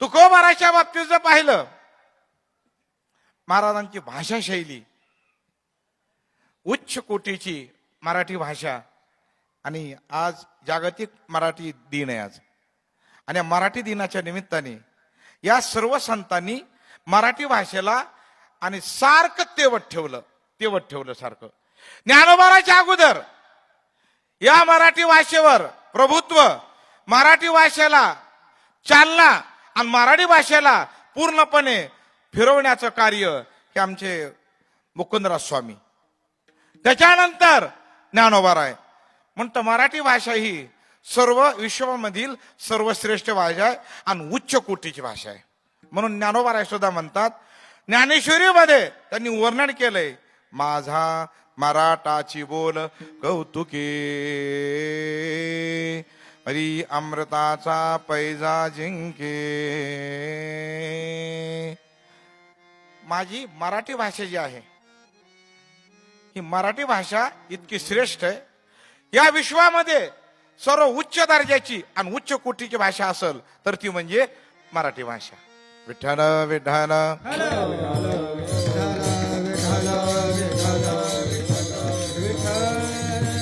तुकोबाराच्या बाबतीत जर पाहिलं महाराजांची भाषा शैली उच्च कोटीची मराठी भाषा आणि आज जागतिक मराठी दिन आहे आज. आणि मराठी दिनाच्या निमित्ताने या सर्व संतांनी मराठी भाषेला आणि सारखं तेवत ठेवलं तेवत ठेवलं सारखं. ज्ञानोबाराच्या अगोदर या मराठी भाषेवर प्रभुत्व मराठी भाषेला चालना आणि मराठी भाषेला पूर्णपणे फिरवण्याचं कार्य हे आमचे मुकुंदराज स्वामी. त्याच्यानंतर ज्ञानोबाराय म्हणतं मराठी भाषा ही सर्व विश्वामधील सर्वश्रेष्ठ भाषा आहे आणि उच्च कोटीची भाषा आहे. म्हणून ज्ञानोबाराय सुद्धा म्हणतात ज्ञानेश्वरीमध्ये त्यांनी वर्णन केलंय माझा मराठाची बोल कौतुके. हरी अमृताचा पैजा जिंके. माझी मराठी भाषा जी आहे ही मराठी भाषा इतकी श्रेष्ठ आहे. या विश्वामध्ये सर्व उच्च दर्जाची आणि उच्च कोटीची भाषा असेल तर ती म्हणजे मराठी भाषा. विठ्ठल विठ्ठल विठ्ठल.